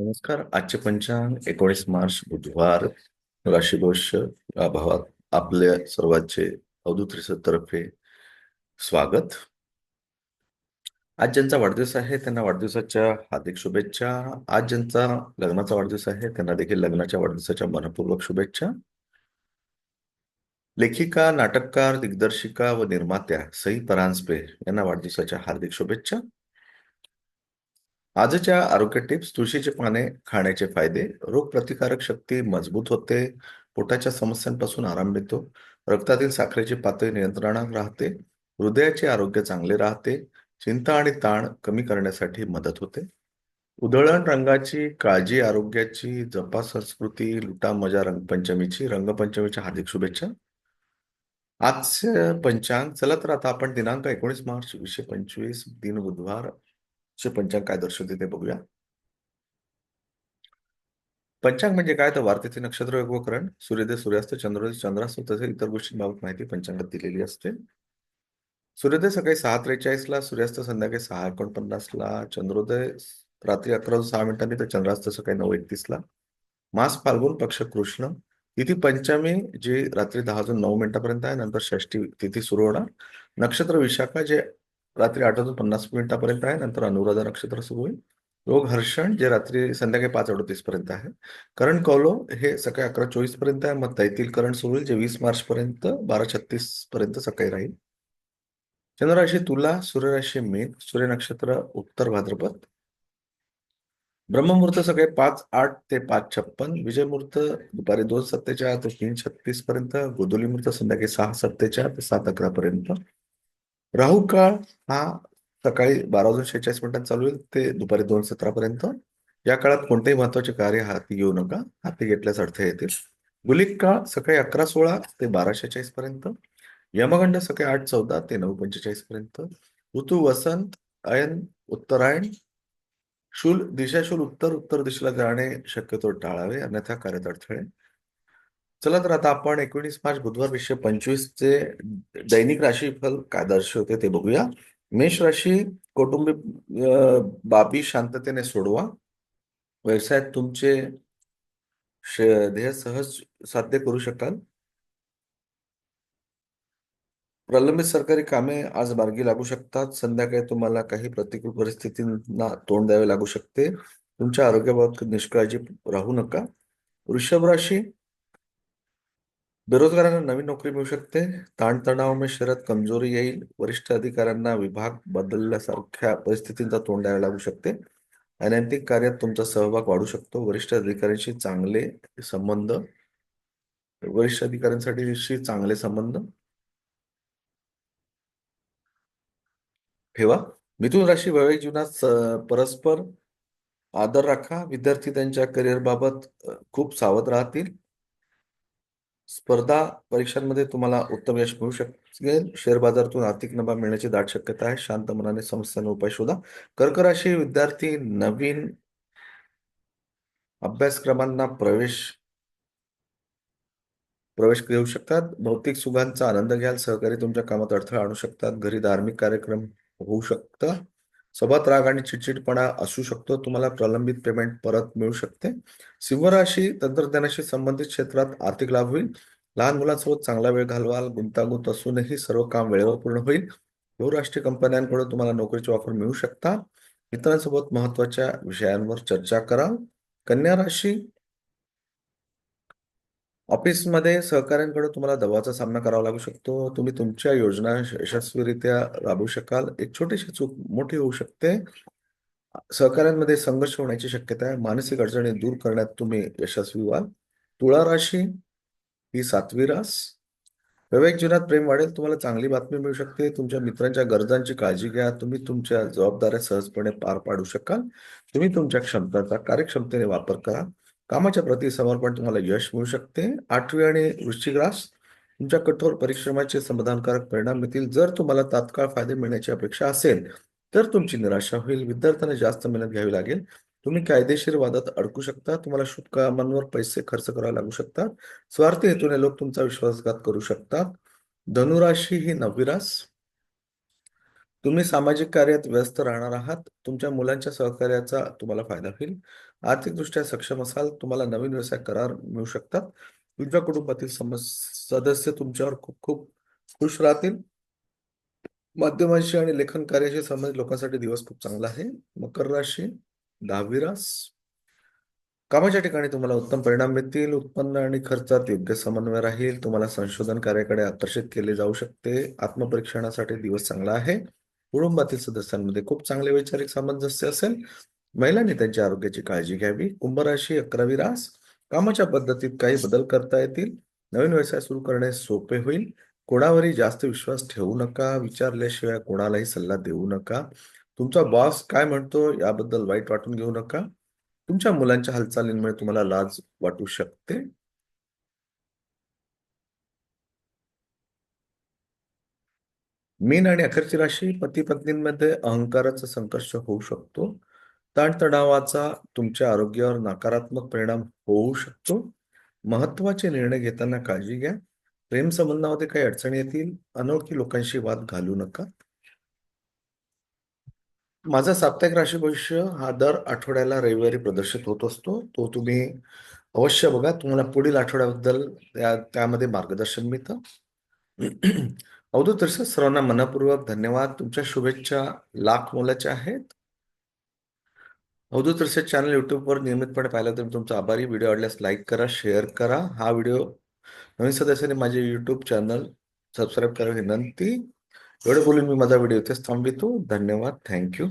नमस्कार. आजचे पंचांग एकोणीस मार्च बुधवार. राशीदोष अभावात आपल्या सर्वांचे अवधूत तर्फे स्वागत. आज ज्यांचा वाढदिवस आहे त्यांना वाढदिवसाच्या हार्दिक शुभेच्छा. आज ज्यांचा लग्नाचा वाढदिवस आहे त्यांना देखील लग्नाच्या वाढदिवसाच्या मनपूर्वक शुभेच्छा. लेखिका नाटककार दिग्दर्शिका व निर्मात्या सई परांजपे यांना वाढदिवसाच्या हार्दिक शुभेच्छा. आजच्या आरोग्य टिप्स तुळशीचे पाने खाण्याचे फायदे रोगप्रतिकारक शक्ती मजबूत होते पोटाच्या समस्यांपासून आराम मिळतो रक्तातील साखरेची पातळी नियंत्रणात राहते हृदयाचे आरोग्य चांगले राहते चिंता आणि ताण कमी करण्यासाठी मदत होते. उधळण रंगाची काळजी आरोग्याची जपा संस्कृती लुटा मजा रंगपंचमीची रंगपंचमीच्या हार्दिक शुभेच्छा. आजचे पंचांग चला तर आता आपण दिनांक एकोणीस मार्च वीसशे पंचवीस दिन बुधवार पंचांग काय दर्शवते ते बघूया. पंचांग म्हणजे काय? तर वार्तेचे नक्षत्र योगकरण सूर्योदय सूर्यास्त चंद्रोदय चंद्रास्त तसेच इतर गोष्टींबाबत माहिती पंचांगात दिलेली असते. सूर्योदय सकाळी सहा त्रेचाळीस ला सूर्यास्त संध्याकाळी सहा एकोणपन्नास ला चंद्रोदय रात्री अकरा सहा मिनिटांनी तर चंद्रास्त सकाळी नऊ एकतीस ला मास फाल्गुन पक्ष कृष्ण. तिथी पंचमी जी रात्री दहा वाजून नऊ मिनिटापर्यंत आहे नंतर षष्टी तिथी सुरू होणार. नक्षत्र विशाखा जे रात्री आठ वाजून पन्नास मिनिटापर्यंत आहे. नंतर अनुराधा नक्षत्र सुरू होईल. रोग हर्षण जे रात्री संध्याकाळी पाच अडतीस पर्यंत आहे. करण कौलो हे सकाळी अकरा चोवीसपर्यंत आहे. मग तैतील करण सुरू होईल जे वीस मार्च पर्यंत बारा छत्तीस पर्यंत सकाळी राहील. चंद्रराशी तुला सूर्यराशी मेघ सूर्य नक्षत्र उत्तर भाद्रपद. ब्रह्ममुहूर्त सकाळी पाच आठ ते पाच छप्पन. विजय मुहूर्त दुपारी दोन सत्तेचाळ ते तीन छत्तीस पर्यंत गोदुली मुहूर्त संध्याकाळी सहा सत्तेचाळ ते सात अकरा पर्यंत राहू काळ हा सकाळी बारा वाजून शेहेचाळीस मिनिटात चालू होईल. ते दुपारी दोन सतरा पर्यंत. या काळात कोणतेही महत्त्वाचे कार्य हाती घेऊ नका. हाती घेतल्यास अडथळे येतील. गुलिक काळ सकाळी अकरा सोळा ते बारा शेहेचाळीस पर्यंत. यमगंड सकाळी आठ चौदा ते नऊ पंचेचाळीस पर्यंत. ऋतू वसंत अयन उत्तरायण. शूल दिशाशूल उत्तर उत्तर दिशेला जाणे शक्यतो टाळावे. अन्यथा कार्यात अडथळे चला तर आता आपण एकोणीस मार्च बुधवार वीसशे पंचवीस चे दैनिक राशीफल काय दर्शवते ते बघूया. मेष राशी कौटुंबिक बाबी शांततेने सोडवा. व्यवसायात तुमचे ध्येय सहज साध्य करू शकाल. प्रलंबित सरकारी कामे आज मार्गी लागू शकतात. संध्याकाळी तुम्हाला काही प्रतिकूल परिस्थितींना तोंड द्यावे लागू शकते. तुमच्या आरोग्याबाबत निष्काळजी राहू नका. वृषभ राशी बेरोजगारांना नवीन नोकरी मिळू शकते. ताणतणाव शरीरात कमजोरी येईल. वरिष्ठ अधिकाऱ्यांना विभाग बदलल्यासारख्या परिस्थितींचा तोंड द्यायला लागू शकते. अनैतिक कार्यात तुमचा सहभाग वाढू शकतो. वरिष्ठ अधिकाऱ्यांशी चांगले संबंध. वरिष्ठ अधिकाऱ्यांसाठी चांगले संबंध. ठेवा. मिथुन राशी वैवाहिक जीवनात परस्पर आदर राखा. विद्यार्थी त्यांच्या करिअर बाबत खूप सावध राहतील. स्पर्धा परीक्षांमध्ये तुम्हाला उत्तम यश मिळू शकेल. शेअर बाजारातून आर्थिक नफा मिळण्याची दाट शक्यता आहे. शांत मनाने समस्यांना उपाय शोधा. कर्क राशी विद्यार्थी नवीन अभ्यासक्रमांना प्रवेश प्रवेश घेऊ शकतात. भौतिक सुखांचा आनंद घ्याल. सहकारी तुमच्या कामात अडथळा आणू शकतात. घरी धार्मिक कार्यक्रम होऊ शकतं. सोबत राग आणि चिडचिडपणा असू शकतो. तुम्हाला प्रलंबित पेमेंट परत मिळू शकते. सिंहराशी तंत्रज्ञानाशी संबंधित क्षेत्रात आर्थिक लाभ होईल. लहान मुलांसोबत चांगला वेळ घालवाल गुंतागुंत असूनही सर्व काम वेळेवर पूर्ण होईल. बहुराष्ट्रीय कंपन्यांकडून तुम्हाला नोकरीची ऑफर मिळू शकता मित्रांसोबत महत्त्वाच्या विषयांवर चर्चा करा कन्या राशी ऑफिसमध्ये सहकाऱ्यांकडे तुम्हाला दबावाचा सामना करावा लागू शकतो. तुम्ही तुमच्या योजना यशस्वीरित्या राबवू शकाल. एक छोटीशी चूक मोठी होऊ शकते. सहकाऱ्यांमध्ये संघर्ष होण्याची शक्यता आहे. मानसिक अडचणी दूर करण्यात तुम्ही यशस्वी व्हाल. तुळा राशी ही सातवी रास. वैवाहिक जीवनात प्रेम वाढेल तुम्हाला चांगली बातमी मिळू शकते. तुमच्या मित्रांच्या गरजांची काळजी घ्या. तुम्ही तुमच्या जबाबदाऱ्या सहजपणे पार पाडू शकाल. तुम्ही तुमच्या क्षमताचा कार्यक्षमतेने वापर करा. कामाच्या प्रती समर्पण तुम्हाला यश मिळू शकते. आठवी आणि वृश्चिक रास तुमच्या कठोर परिश्रमाचे समाधानकारक परिणाम मिळतील. जर तुम्हाला तात्काळ फायदे मिळण्याची अपेक्षा असेल तर तुमची निराशा होईल. विद्यार्थ्यांना जास्त मेहनत घ्यावी लागेल. तुम्ही कायदेशीर वादात अडकू शकता. तुम्हाला शुभ कामांवर पैसे खर्च करावे लागू शकतात. स्वार्थी हेतूने लोक तुमचा विश्वासघात करू शकतात. धनुराशी ही नववी रास. तुम्ही सामाजिक कार्यात व्यस्त राहणार आहात. तुमच्या मुलांच्या सहकार्याचा तुम्हाला फायदा होईल. आर्थिकदृष्ट्या सक्षम असाल तुम्हाला नवीन व्यवसाय करार मिळू शकतात. तुमच्या कुटुंबातील सदस्य तुमच्यावर खूप खूप खुश राहतील. माध्यमांशी आणि लेखन कार्याशी संबंधित लोकांसाठी दिवस खूप चांगला आहे. मकर राशी दहावी रास. कामाच्या ठिकाणी तुम्हाला उत्तम परिणाम मिळतील. उत्पन्न आणि खर्चात योग्य समन्वय राहील. तुम्हाला संशोधन कार्याकडे आकर्षित केले जाऊ शकते. आत्मपरीक्षणासाठी दिवस चांगला आहे. कुटुंबातील सदस्यांमध्ये खूप चांगले वैचारिक सामंजस्य असेल. महिलांनी त्यांच्या आरोग्याची काळजी घ्यावी. कुंभराशी अकरावी रास. कामाच्या पद्धतीत काही बदल करता येतील. नवीन व्यवसाय सुरू करणे सोपे होईल. कोणावरही जास्त विश्वास ठेवू नका. विचारल्याशिवाय कोणालाही सल्ला देऊ नका. तुमचा बॉस काय म्हणतो याबद्दल वाईट वाटून घेऊ नका. तुमच्या मुलांच्या हालचालींमुळे तुम्हाला लाज वाटू शकते. मीन आणि अखेरची राशी पती पत्नींमध्ये अहंकाराचा संकर्ष होऊ शकतो. ताणतणावाचा तुमच्या आरोग्यावर नकारात्मक परिणाम होऊ शकतो. महत्त्वाचे निर्णय घेताना काळजी घ्या. प्रेम संबंधामध्ये काही अडचणी येतील अनोळखी लोकांशी वाद घालू नका. माझा साप्ताहिक राशी भविष्य हा दर आठवड्याला रविवारी प्रदर्शित होत असतो. तो तुम्ही अवश्य बघा. तुम्हाला पुढील आठवड्याबद्दल त्या त्यामध्ये मार्गदर्शन मिळतं. अवधूत सर्वांना मनपूर्वक धन्यवाद. तुमच्या शुभेच्छा लाख मोलाच्या आहेत. अवधूत तर्ष चॅनल युट्यूबवर नियमितपणे पाहिलं तर मी तुमचा आभारी. व्हिडिओ आवडल्यास लाईक करा शेअर करा. हा व्हिडिओ नवीन सदस्यांनी माझे यूट्यूब चॅनल सबस्क्राईब करा विनंती. एवढं बोलून मी माझा व्हिडिओ इथेच थांबवितो. धन्यवाद. थँक्यू.